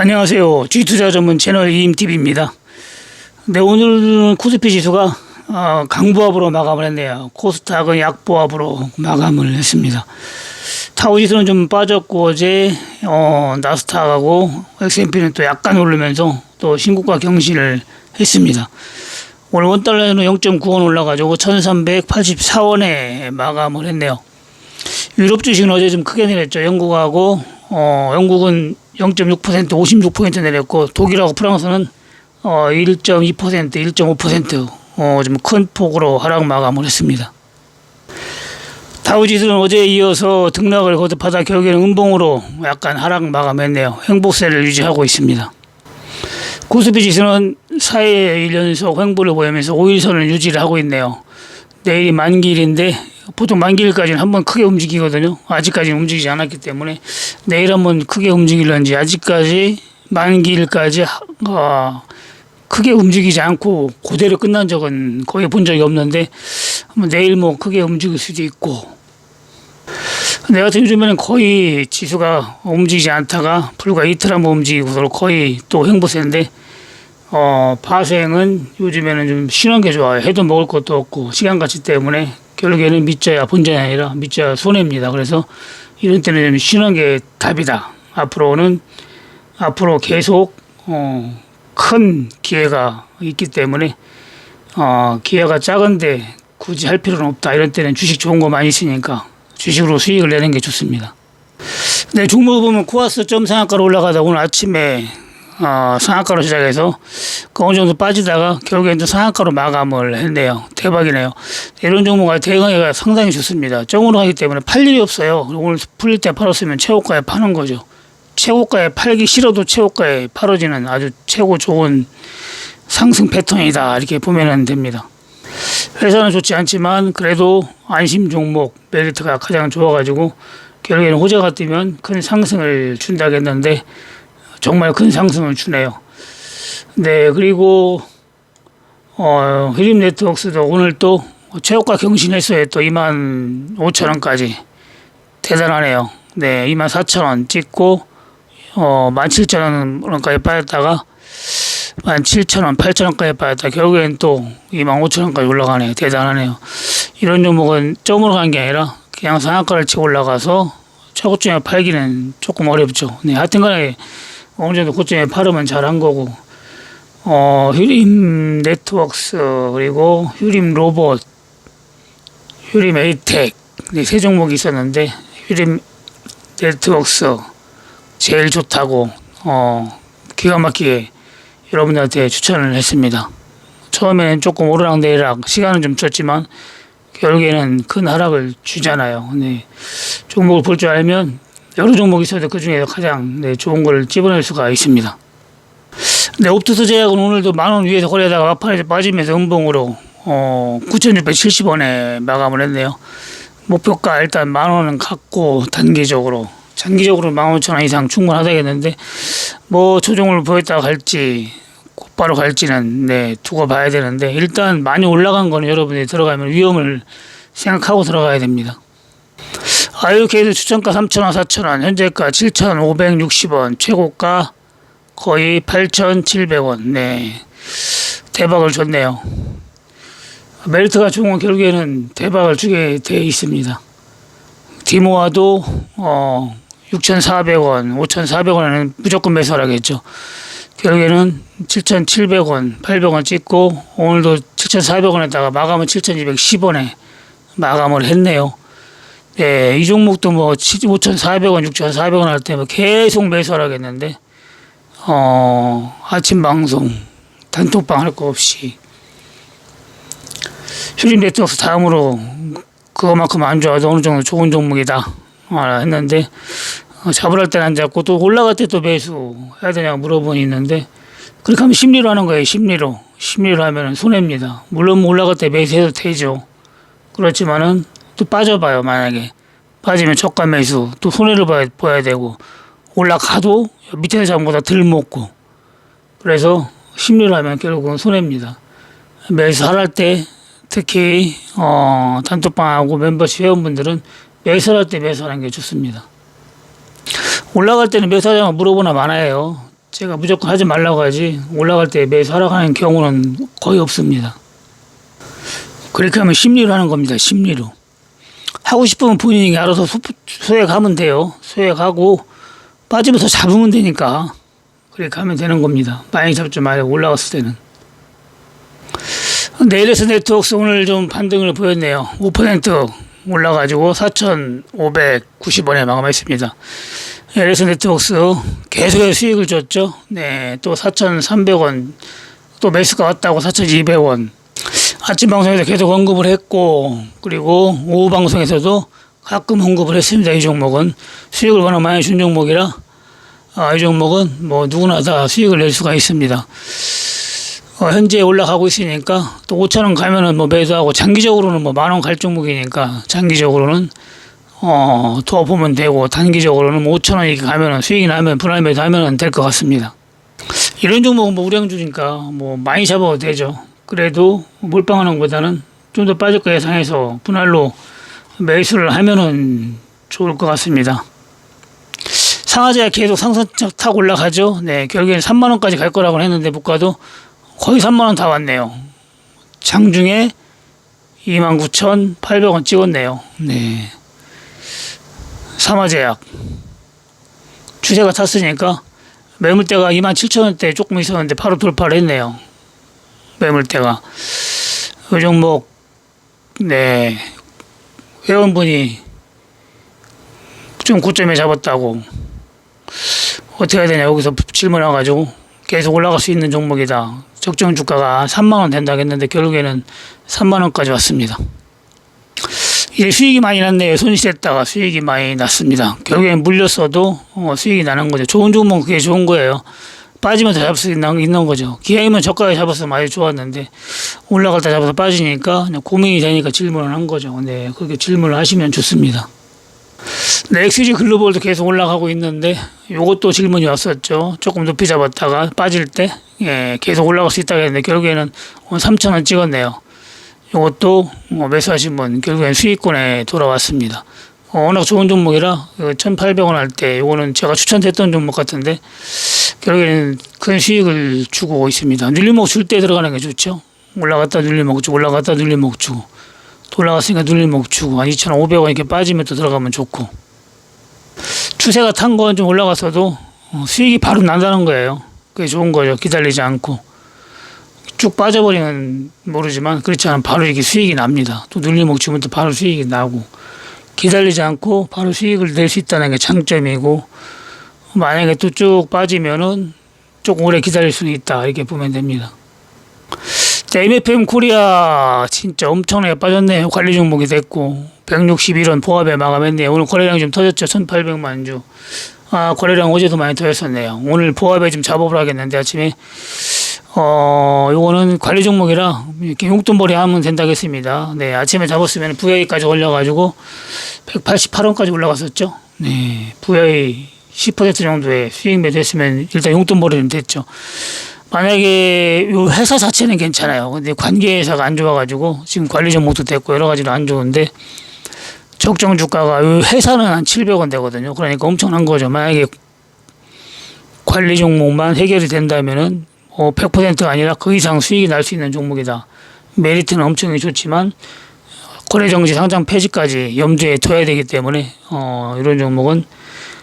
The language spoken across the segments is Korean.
안녕하세요. G투자 전문 채널 이임TV입니다. 네, 오늘은 코스피 지수가 어, 강보합으로 마감을 했네요. 코스닥은 약보합으로 마감을 했습니다. 타우 지수는 좀 빠졌고 어제 어, 나스닥하고 S&P는 또 약간 오르면서 또 신고가 경신을 했습니다. 오늘 원달러는 0.9원 올라가지고 1384원에 마감을 했네요. 유럽 주식은 어제 좀 크게 내렸죠. 영국하고 어, 영국은 0.6% 56% 내렸고 독일하고 프랑스는 어, 1.2% 1.5% 어, 좀 큰 폭으로 하락 마감을 했습니다. 다우지수는 어제에 이어서 등락을 거듭하다 결국에는 음봉으로 약간 하락 마감했네요. 행보세를 유지하고 있습니다. 코스피 지수는 4일 연속 횡보를 보이면서 5일선을 유지를 하고 있네요. 내일이 만기일인데 보통 만기일까지는 한번 크게 움직이거든요. 아직까지는 움직이지 않았기 때문에 내일 한번 크게 움직일런지 아직까지 만기일까지 어, 크게 움직이지 않고 그대로 끝난 적은 거의 본 적이 없는데 내일 뭐 크게 움직일 수도 있고 내가 같은 요즘에는 거의 지수가 움직이지 않다가 불과 이틀 한번 움직이고서 거의 또 행보세인데 어, 파생은 요즘에는 좀 쉬는 게 좋아요. 해도 먹을 것도 없고 시간 가치 때문에 결국에는 믿져야 본전이 아니라 믿져야 손해입니다. 그래서 이런 때는 좀 쉬는 게 답이다. 앞으로는 앞으로 계속 어, 큰 기회가 있기 때문에 어, 기회가 작은데 굳이 할 필요는 없다. 이런 때는 주식 좋은 거 많이 있으니까 주식으로 수익을 내는 게 좋습니다. 네, 종목 보면 코아스 점 상한가로 올라가다 오늘 아침에 어, 상한가로 시작해서 그 어느 정도 빠지다가 결국에는 상한가로 마감을 했네요. 대박이네요. 이런 종목가 대응하기가 상당히 좋습니다. 정으로 하기 때문에 팔 일이 없어요. 오늘 풀릴 때 팔았으면 최고가에 파는 거죠. 최고가에 팔기 싫어도 최고가에 팔아지는 아주 최고 좋은 상승 패턴이다. 이렇게 보면 됩니다. 회사는 좋지 않지만 그래도 안심 종목 메리트가 가장 좋아가지고 결국에는 호재가 뜨면 큰 상승을 준다겠는데 정말 큰 상승을 주네요. 네, 그리고 어, 히림 네트워크스도 오늘 또 최고가 경신했어요. 또 2만 5천 원까지 대단하네요. 네, 2만 4천 원 찍고 어, 1만 7천 원까지 빠졌다가 1만 7천 원, 8천 원까지 빠졌다. 결국엔 또 2만 5천 원까지 올라가네요. 대단하네요. 이런 종목은 점으로 간 게 아니라 그냥 상한가를 치고 올라가서 최고점에 팔기는 조금 어렵죠. 네, 하여튼간에 어느 정도 고점에 팔으면 잘한 거고 어, 휴림 네트워크스 그리고 휴림 로봇 휴림 에이텍 네, 세 종목이 있었는데 휴림 네트워크스 제일 좋다고 어, 기가 막히게 여러분들한테 추천을 했습니다. 처음에는 조금 오르락내리락 시간은 좀 쳤지만 결국에는 큰 하락을 주잖아요. 네. 종목을 볼 줄 알면 여러 종목이 있어도 그 중에 가장 네, 좋은 걸 집어낼 수가 있습니다. 네, 옵투스 제약은 오늘도 만 원 위에서 거래하다가 막판에 빠지면서 음봉으로 어, 9,670원에 마감을 했네요. 목표가 일단 만 원은 갖고 단기적으로 장기적으로 15,000원 이상 충분하다겠는데 뭐 조정을 보였다가 갈지 곧바로 갈지는 네 두고 봐야 되는데 일단 많이 올라간 거는 여러분이 들어가면 위험을 생각하고 들어가야 됩니다. 아유케이드 추천가 3,000원, 4,000원, 현재가 7,560원, 최고가 거의 8,700원. 네. 대박을 줬네요. 멜트가 좋은 건 결국에는 대박을 주게 돼 있습니다. 디모아도 어 6,400원, 5,400원에는 무조건 매수하라겠죠. 결국에는 7,700원, 800원 찍고 오늘도 7,400원에다가 마감은 7,210원에 마감을 했네요. 예, 이 종목도 뭐 5,400원, 6,400원 할 때 뭐 계속 매수를 하겠는데, 어, 아침 방송, 단톡방 할 거 없이, 휴림 네트워크 다음으로 그거만큼 안 좋아도 어느 정도 좋은 종목이다. 아, 했는데, 어, 잡으라 할 때는 안 잡고 또 올라갈 때 또 매수 해야 되냐고 물어보니 있는데, 그렇게 하면 심리로 하는 거예요, 심리로. 심리로 하면 손해입니다. 물론 올라갈 때 매수해도 되죠. 그렇지만은 또 빠져봐요 만약에 빠지면 저가 매수 또 손해를 봐야, 봐야 되고 올라가도 밑에서 잡은 보다 덜 먹고 그래서 심리를 하면 결국은 손해입니다 매수할 때 특히 어, 단톡방하고 멤버십 회원분들은 매수할 때 매수하는 게 좋습니다 올라갈 때는 매수하자고 물어보나 많아요 제가 무조건 하지 말라고 하지 올라갈 때 매수 하락하는 경우는 거의 없습니다. 그렇게 하면 심리로 하는 겁니다. 심리로. 하고 싶으면 본인이 알아서 소, 소액하면 돼요. 소액하고 빠지면서 잡으면 되니까 그렇게 하면 되는 겁니다. 많이 잡지 말고 올라갔을 때는. 네일스 네트워크스 오늘 좀 반등을 보였네요. 5% 올라가지고 4,590원에 마감했습니다. LS 네트워크스 계속해서 수익을 줬죠. 네, 또 4,300원 또 매수가 왔다고 4,200원. 아침 방송에서 계속 언급을 했고 그리고 오후 방송에서도 가끔 언급을 했습니다. 이 종목은 수익을 워낙 많이 준 종목이라 아, 이 종목은 뭐 누구나 다 수익을 낼 수가 있습니다. 어, 현재 올라가고 있으니까 또 5천 원 가면은 뭐 매도하고 장기적으로는 뭐 만 원 갈 종목이니까 장기적으로는 어, 도와 보면 되고 단기적으로는 뭐 5천 원 이렇게 가면은 수익이 나면 분할 매도하면 될것 같습니다. 이런 종목은 뭐 우량주니까 뭐 많이 잡아도 되죠. 그래도 몰빵하는 것보다는 좀 더 빠질 거 예상해서 분할로 매수를 하면은 좋을 것 같습니다. 상하제가 계속 상승 타고 올라가죠. 네, 결국에는 3만 원까지 갈 거라고 했는데 물가도 거의 3만 원 다 왔네요. 장중에 29,800원 찍었네요. 네. 삼화제약 추세가 탔으니까 매물대가 27,000원대 조금 있었는데 바로 돌파를 했네요. 매물대가 이 종목 네 회원분이 좀 고점에 잡았다고 어떻게 해야 되냐 여기서 질문 와가지고 계속 올라갈 수 있는 종목이다. 적정 주가가 3만 원 된다고 했는데 결국에는 3만 원까지 왔습니다. 이제 수익이 많이 났네요. 손실했다가 수익이 많이 났습니다. 결국엔 물렸어도 어, 수익이 나는 거죠. 좋은 종목은 그게 좋은 거예요. 빠지면서 잡을 수 있는, 있는 거죠. 기아이면 저가에 잡았으면 많이 좋았는데 올라갈 때 잡아서 빠지니까 고민이 되니까 질문을 한 거죠. 네, 그렇게 질문을 하시면 좋습니다. 네, XG 글로벌도 계속 올라가고 있는데 요것도 질문이 왔었죠. 조금 높이 잡았다가 빠질 때 예, 계속 올라갈 수 있다고 했는데 결국에는 3,000원 찍었네요. 요것도 뭐 매수하신 분 결국엔 수익권에 돌아왔습니다. 어, 워낙 좋은 종목이라 1,800원 할때 요거는 제가 추천했던 종목 같은데 결국에는 큰 수익을 주고 있습니다. 눌림목 줄 때 들어가는 게 좋죠. 올라갔다 눌림목 주고 올라갔다 눌림목 주고 또 올라갔으니까 눌림목 주고 한 2,500원 이렇게 빠지면 또 들어가면 좋고 추세가 탄 건 좀 올라가서도 어, 수익이 바로 난다는 거예요. 그게 좋은 거죠. 기다리지 않고 쭉 빠져버리면 모르지만 그렇지 않으면 바로 이렇게 수익이 납니다. 또 눌림목 주면 또 바로 수익이 나고 기다리지 않고 바로 수익을 낼 수 있다는 게 장점이고 만약에 또 쭉 빠지면은 조금 오래 기다릴 수는 있다 이렇게 보면 됩니다. 자, MFM 코리아 진짜 엄청나게 빠졌네요. 관리 종목이 됐고 161원 포함에 마감했네요. 오늘 거래량 좀 터졌죠. 1,800만 주. 아, 거래량 어제도 많이 터졌었네요. 오늘 보합에 좀 작업을 하겠는데 아침에 어, 요거는 관리 종목이라 이렇게 용돈벌이 하면 된다겠습니다. 네, 아침에 잡았으면 VA까지 올려가지고 188원까지 올라갔었죠. 네, VA 10% 정도의 수익 매도했으면 일단 용돈벌이는 됐죠. 만약에 요 회사 자체는 괜찮아요. 근데 관계회사가 안 좋아가지고 지금 관리 종목도 됐고 여러 가지로 안 좋은데 적정 주가가 요 회사는 한 700원 되거든요. 그러니까 엄청난 거죠. 만약에 관리 종목만 해결이 된다면은 어, 100%가 아니라 그 이상 수익이 날 수 있는 종목이다. 메리트는 엄청 좋지만 거래 정지 상장 폐지까지 염두에 둬야 되기 때문에 어, 이런 종목은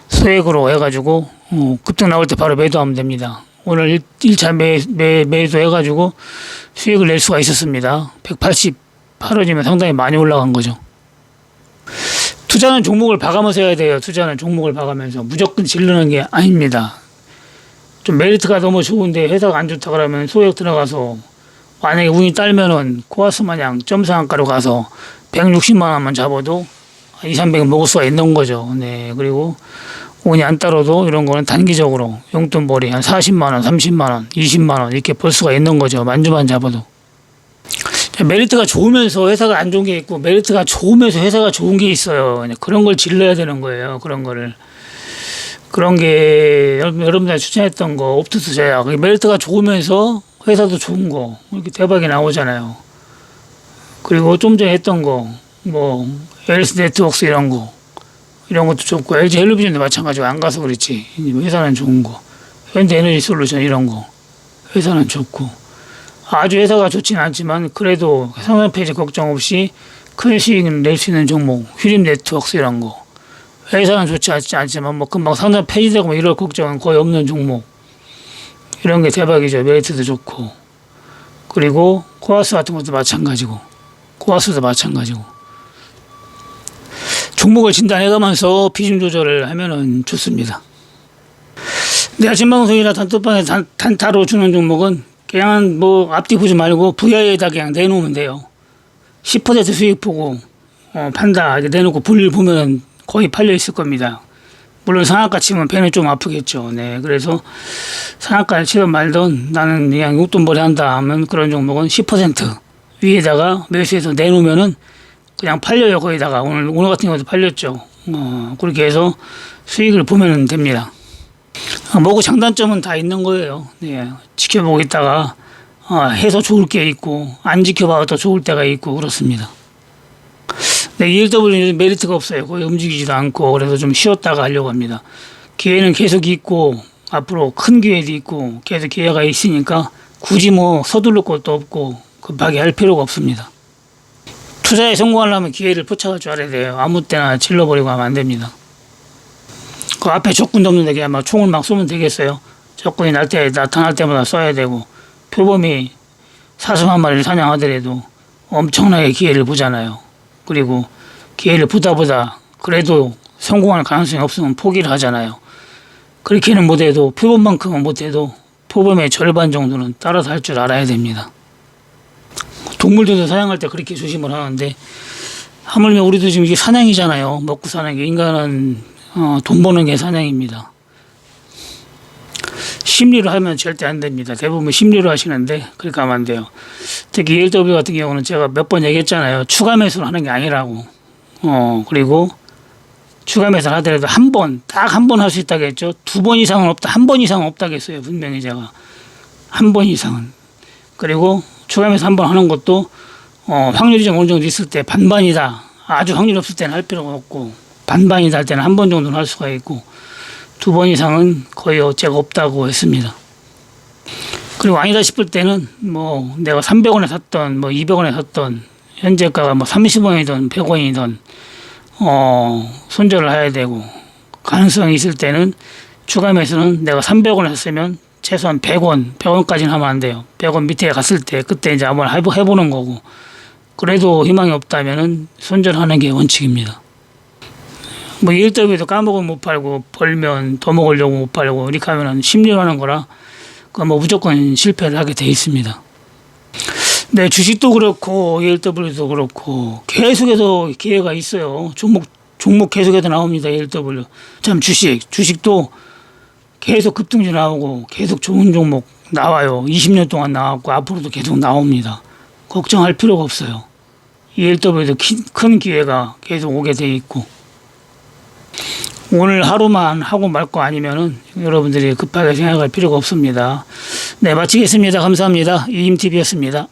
소액으로 해가지고 어, 급등 나올 때 바로 매도하면 됩니다. 오늘 1 차 매, 매, 매도 해가지고 수익을 낼 수가 있었습니다. 188원이면 상당히 많이 올라간 거죠. 투자는 종목을 봐가면서 해야 돼요. 투자는 종목을 봐가면서 무조건 질르는 게 아닙니다. 좀 메리트가 너무 좋은데 회사가 안 좋다 그러면 소액 들어가서 만약에 운이 딸면은 코아스 마냥 점상한가로 가서 160만 원만 잡아도 2, 300 먹을 수가 있는 거죠. 네. 그리고 운이 안 따라도 이런 거는 단기적으로 용돈벌이 한 40만 원, 30만 원, 20만 원 이렇게 벌 수가 있는 거죠. 만주만 잡아도. 메리트가 좋으면서 회사가 안 좋은 게 있고 메리트가 좋으면서 회사가 좋은 게 있어요. 그런 걸 질러야 되는 거예요. 그런 거를. 그런 게 여러분들 추천했던 거 옵투스 제약. 메리트가 좋으면서 회사도 좋은 거 이렇게 대박이 나오잖아요. 그리고 좀 전에 했던 거뭐 LS 네트워크스 이런 거 이런 것도 좋고 LG 헬로비전도 마찬가지고 안 가서 그렇지. 회사는 좋은 거. 현대 에너지 솔루션 이런 거 회사는 좋고. 아주 회사가 좋지는 않지만 그래도 상장 폐지 걱정 없이 큰 수익을 낼 수 있는 종목 휴림 네트워크스 이런 거 회사는 좋지 않지 않지만 뭐 금방 상장 폐지되고 뭐 이럴 걱정은 거의 없는 종목. 이런 게 대박이죠. 메리트도 좋고. 그리고 코아스 같은 것도 마찬가지고. 코아스도 마찬가지고. 종목을 진단해가면서 비중 조절을 하면은 좋습니다. 내 아침 방송이나 단톡방에 단, 단타로 주는 종목은 그냥 뭐 앞뒤 보지 말고 VI에다 그냥 내놓으면 돼요. 10% 수익 보고 어, 판다 이렇게 내놓고 불 보면 거의 팔려 있을 겁니다. 물론 상한가 치면 배는 좀 아프겠죠. 네, 그래서 상한가를 치든 말든 나는 그냥 용돈벌이 한다 하면 그런 종목은 10% 위에다가 매수해서 내놓으면은 그냥 팔려요 거기다가 오늘 오늘 같은 경우도 팔렸죠. 어, 그렇게 해서 수익을 보면 됩니다. 아, 뭐고 장단점은 다 있는 거예요. 네, 지켜보고 있다가 어, 해서 좋을 게 있고 안 지켜봐도 좋을 때가 있고 그렇습니다. 네, ELW는 메리트가 없어요. 거의 움직이지도 않고 그래서 좀 쉬었다가 하려고 합니다. 기회는 계속 있고 앞으로 큰 기회도 있고 계속 기회가 있으니까 굳이 뭐 서둘러 것도 없고 급하게 할 필요가 없습니다. 투자에 성공하려면 기회를 포착할 줄 알아야 돼요. 아무 때나 질러버리고 하면 안 됩니다. 그 앞에 적군도 없는데 그냥 막 총을 막 쏘면 되겠어요. 적군이 날 때, 나타날 때마다 쏴야 되고, 표범이 사슴 한 마리를 사냥하더라도 엄청나게 기회를 보잖아요. 그리고 기회를 보다 보다 그래도 성공할 가능성이 없으면 포기를 하잖아요. 그렇게는 못해도, 표범만큼은 못해도 표범의 절반 정도는 따라서 할 줄 알아야 됩니다. 동물들도 사냥할 때 그렇게 조심을 하는데 하물며 우리도 지금 이게 사냥이잖아요. 먹고 사는 게 인간은 어, 돈 버는 게 사냥입니다. 심리로 하면 절대 안 됩니다. 대부분 심리로 하시는데 그렇게 하면 안 돼요. 특히 ELW 같은 경우는 제가 몇 번 얘기했잖아요. 추가 매수를 하는 게 아니라고. 어 그리고 추가 매수를 하더라도 한 번, 딱 한 번 할 수 있다고 했죠. 두 번 이상은 없다. 한 번 이상은 없다고 했어요. 분명히 제가. 한 번 이상은. 그리고 추가 매수 한 번 하는 것도 어, 확률이 좀 어느 정도 있을 때 반반이다. 아주 확률 없을 때는 할 필요가 없고 반반이다 할 때는 한 번 정도는 할 수가 있고 두 번 이상은 거의 어째가 없다고 했습니다. 그리고 아니다 싶을 때는 뭐 내가 300원에 샀던 뭐 200원에 샀던 현재가가 뭐 30원이든 100원이든 어 손절을 해야 되고 가능성이 있을 때는 추가 매수는 내가 300원에 샀으면 최소한 100원, 100원까지는 하면 안 돼요. 100원 밑에 갔을 때 그때 이제 한번 해보, 해보는 거고 그래도 희망이 없다면은 손절하는 게 원칙입니다. 뭐 일더비도 까먹으면 못 팔고 벌면 더 먹으려고 못 팔고 이렇게 하면은 심리로 하는 거라 그뭐 무조건 실패를 하게 돼 있습니다. 네, 주식도 그렇고 ELW도 그렇고 계속해서 기회가 있어요. 종목 종목 계속해서 나옵니다. ELW. 참 주식 주식도 계속 급등주 나오고 계속 좋은 종목 나와요. 20년 동안 나왔고 앞으로도 계속 나옵니다. 걱정할 필요가 없어요. ELW도 키- 큰 기회가 계속 오게 돼 있고 오늘 하루만 하고 말 거 아니면은 여러분들이 급하게 생각할 필요가 없습니다. 네, 마치겠습니다. 감사합니다. 이임TV였습니다.